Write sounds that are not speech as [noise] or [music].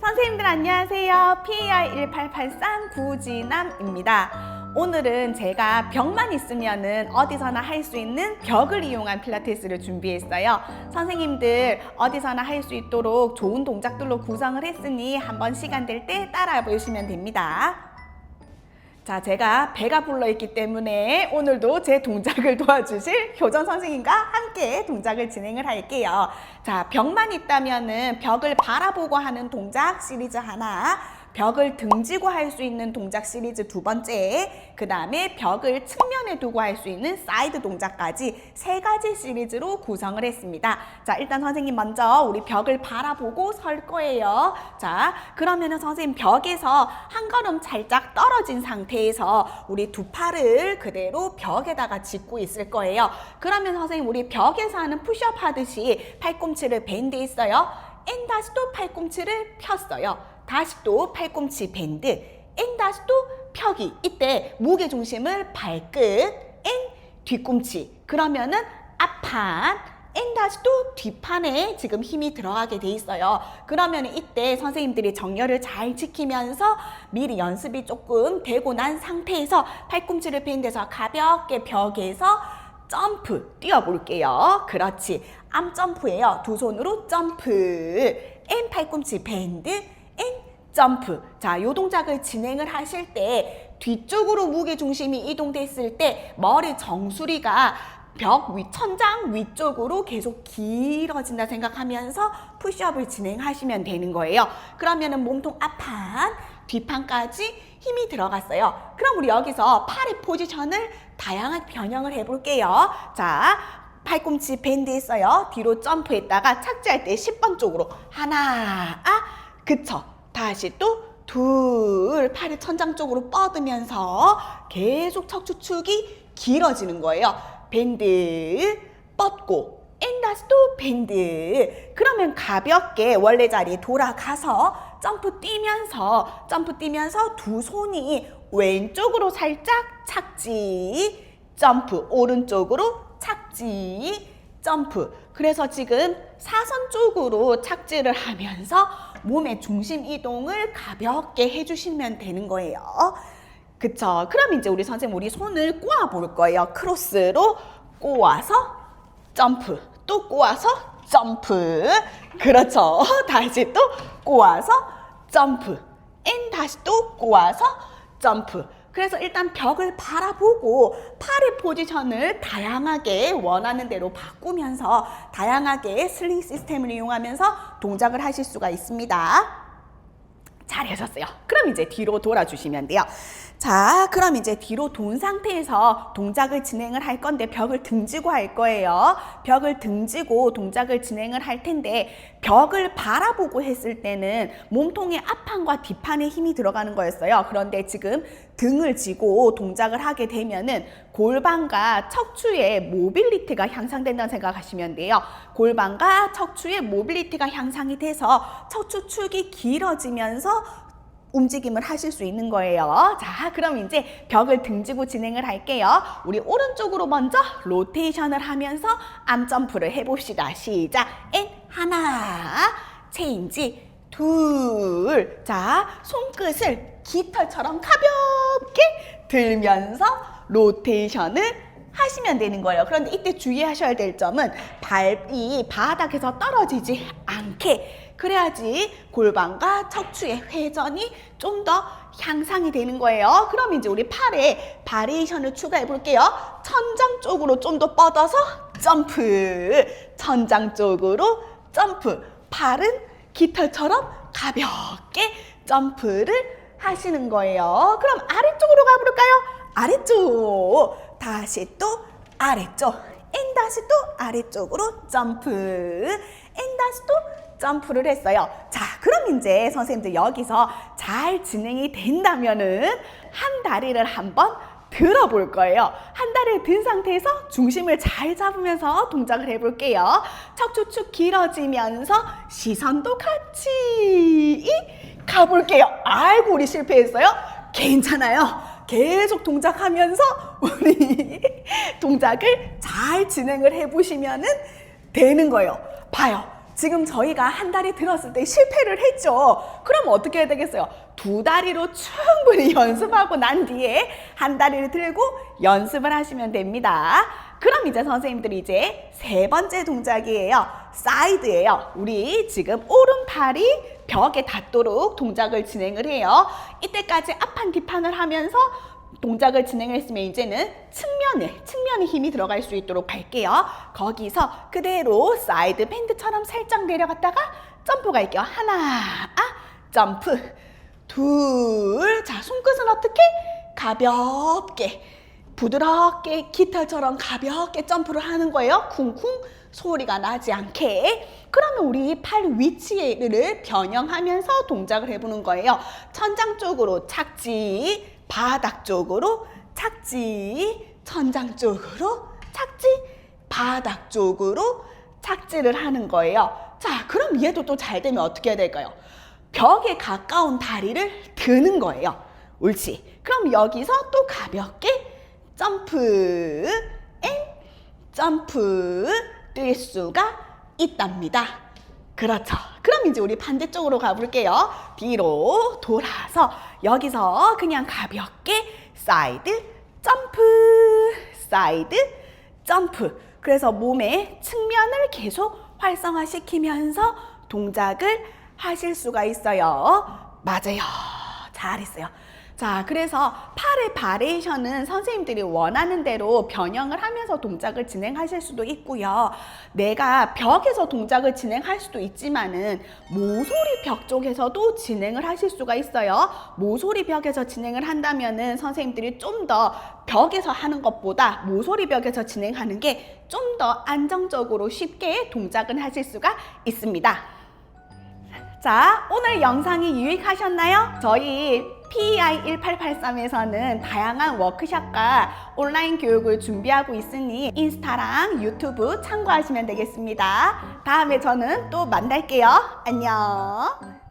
선생님들 안녕하세요. PAR 1883 구지남입니다. 오늘은 제가 벽만 있으면은 어디서나 할 수 있는 벽을 이용한 필라테스를 준비했어요. 선생님들 어디서나 할 수 있도록 좋은 동작들로 구성을 했으니 한번 시간 될 때 따라 보시면 됩니다. 자, 제가 배가 불러 있기 때문에 오늘도 제 동작을 [laughs] 도와주실 교정 선생님과 함께 동작을 진행을 할게요. 자, 벽만 있다면은 벽을 바라보고 하는 동작 시리즈 하나, 벽을 등지고 할 수 있는 동작 시리즈 두 번째, 그 다음에 벽을 측면에 두고 할 수 있는 사이드 동작까지 세 가지 시리즈로 구성을 했습니다. 자, 일단 선생님 먼저 우리 벽을 바라보고 설 거예요. 자, 그러면 은 선생님 벽에서 한 걸음 살짝 떨어진 상태에서 우리 두 팔을 그대로 벽에다가 짚고 있을 거예요. 그러면 선생님 우리 벽에서 하는 푸시업 하듯이 팔꿈치를 밴드 했어요. 앤 다시 또 팔꿈치를 폈어요. 다시 또 팔꿈치 밴드, 앤 다시 또 펴기. 이때 무게 중심을 발끝, 앤 뒤꿈치. 그러면은 앞판, 앤 다시 또 뒷판에 지금 힘이 들어가게 돼 있어요. 그러면 이때 선생님들이 정렬을 잘 지키면서 미리 연습이 조금 되고 난 상태에서 팔꿈치를 밴드해서 가볍게 벽에서 점프 뛰어볼게요. 그렇지. 암 점프예요. 두 손으로 점프. 앤 팔꿈치 밴드. 앤 점프. 자, 요 동작을 진행을 하실 때 뒤쪽으로 무게 중심이 이동됐을 때 머리 정수리가 벽 위, 천장 위쪽으로 계속 길어진다 생각하면서 푸시업을 진행하시면 되는 거예요. 그러면은 몸통 앞판, 뒷판까지 힘이 들어갔어요. 그럼 우리 여기서 팔의 포지션을 다양한 변형을 해볼게요. 자, 팔꿈치 밴드 했어요. 뒤로 점프했다가 착지할 때 10번 쪽으로 하나, 아, 그쵸. 다시 또 둘, 팔을 천장 쪽으로 뻗으면서 계속 척추축이 길어지는 거예요. 밴드 뻗고 앤 다시 또 밴드 그러면 가볍게 원래 자리에 돌아가서 점프 뛰면서 점프 뛰면서 두 손이 왼쪽으로 살짝 착지 점프 오른쪽으로 착지 점프 그래서 지금 사선 쪽으로 착지를 하면서 몸의 중심 이동을 가볍게 해주시면 되는 거예요. 그쵸? 그럼 이제 우리 선생님 우리 손을 꼬아 볼 거예요. 크로스로 꼬아서 점프. 또 꼬아서 점프. 그렇죠. [laughs] 다시 또 꼬아서 점프. 앤 다시 또 꼬아서 점프. 그래서 일단 벽을 바라보고 팔의 포지션을 다양하게 원하는 대로 바꾸면서 다양하게 슬링 시스템을 이용하면서 동작을 하실 수가 있습니다. 잘하셨어요. 그럼 이제 뒤로 돌아주시면 돼요. 자, 그럼 이제 뒤로 돈 상태에서 동작을 진행을 할 건데 벽을 등지고 할 거예요. 벽을 등지고 동작을 진행을 할 텐데 벽을 바라보고 했을 때는 몸통의 앞판과 뒷판에 힘이 들어가는 거였어요. 그런데 지금 등을 지고 동작을 하게 되면은 골반과 척추의 모빌리티가 향상된다는 생각하시면 돼요. 골반과 척추의 모빌리티가 향상이 돼서 척추축이 길어지면서 움직임을 하실 수 있는 거예요. 자, 그럼 이제 벽을 등지고 진행을 할게요. 우리 오른쪽으로 먼저 로테이션을 하면서 암 점프를 해봅시다. 시작. 앤 하나, 체인지 둘. 자, 손끝을 깃털처럼 가볍게 들면서 로테이션을 하시면 되는 거예요. 그런데 이때 주의하셔야 될 점은 발이 바닥에서 떨어지지 않게 그래야지 골반과 척추의 회전이 좀 더 향상이 되는 거예요. 그럼 이제 우리 팔에 바리에이션을 추가해 볼게요. 천장 쪽으로 좀 더 뻗어서 점프. 천장 쪽으로 점프. 팔은 깃털처럼 가볍게 점프를 하시는 거예요. 그럼 아래쪽으로 가볼까요? 아래쪽. 다시 또 아래쪽. 앤 다시 또 아래쪽으로 점프. 앤 다시 또 점프를 했어요. 자, 그럼 이제 선생님들 여기서 잘 진행이 된다면은 한 다리를 한번 들어볼 거예요. 한 다리를 든 상태에서 중심을 잘 잡으면서 동작을 해볼게요. 척추축 길어지면서 시선도 같이 가볼게요. 아이고, 우리 실패했어요? 괜찮아요. 계속 동작하면서 우리 [laughs] 동작을 잘 진행을 해보시면은 되는 거예요. 봐요. 지금 저희가 한 다리 들었을 때 실패를 했죠. 그럼 어떻게 해야 되겠어요? 두 다리로 충분히 [laughs] 연습하고 난 뒤에 한 다리를 들고 연습을 하시면 됩니다. 그럼 이제 선생님들이 이제 세 번째 동작이에요. 사이드예요. 우리 지금 오른팔이 벽에 닿도록 동작을 진행을 해요. 이때까지 앞판 뒷판을 하면서 동작을 진행했으면 이제는 측면에 측면에 힘이 들어갈 수 있도록 할게요. 거기서 그대로 사이드 밴드처럼 살짝 내려갔다가 점프가 있게요. 하나, 아, 점프, 둘. 자, 손끝은 어떻게? 가볍게, 부드럽게 깃털처럼 가볍게 점프를 하는 거예요. 쿵쿵 소리가 나지 않게. 그러면 우리 팔 위치를 변형하면서 동작을 해보는 거예요. 천장 쪽으로 착지, 바닥 쪽으로 착지, 천장 쪽으로 착지, 바닥 쪽으로 착지를 하는 거예요. 자, 그럼 얘도 또 잘 되면 어떻게 해야 될까요? 벽에 가까운 다리를 드는 거예요. 옳지. 그럼 여기서 또 가볍게 점프, 앤 점프 뛸 수가 있답니다. 그렇죠. 그럼 이제 우리 반대쪽으로 가볼게요. 뒤로 돌아서 여기서 그냥 가볍게 사이드 점프, 사이드 점프. 그래서 몸의 측면을 계속 활성화시키면서 동작을 하실 수가 있어요. 맞아요. 잘했어요. 자, 그래서 팔의 바레이션은 선생님들이 원하는 대로 변형을 하면서 동작을 진행하실 수도 있고요. 내가 벽에서 동작을 진행할 수도 있지만은 모서리 벽 쪽에서도 진행을 하실 수가 있어요. 모서리 벽에서 진행을 한다면은 선생님들이 좀 더 벽에서 하는 것보다 모서리 벽에서 진행하는 게 좀 더 안정적으로 쉽게 동작을 하실 수가 있습니다. 자, 오늘 영상이 유익하셨나요? 저희 PEI 1883에서는 다양한 워크샵과 온라인 교육을 준비하고 있으니 인스타랑 유튜브 참고하시면 되겠습니다. 다음에 저는 또 만날게요. 안녕.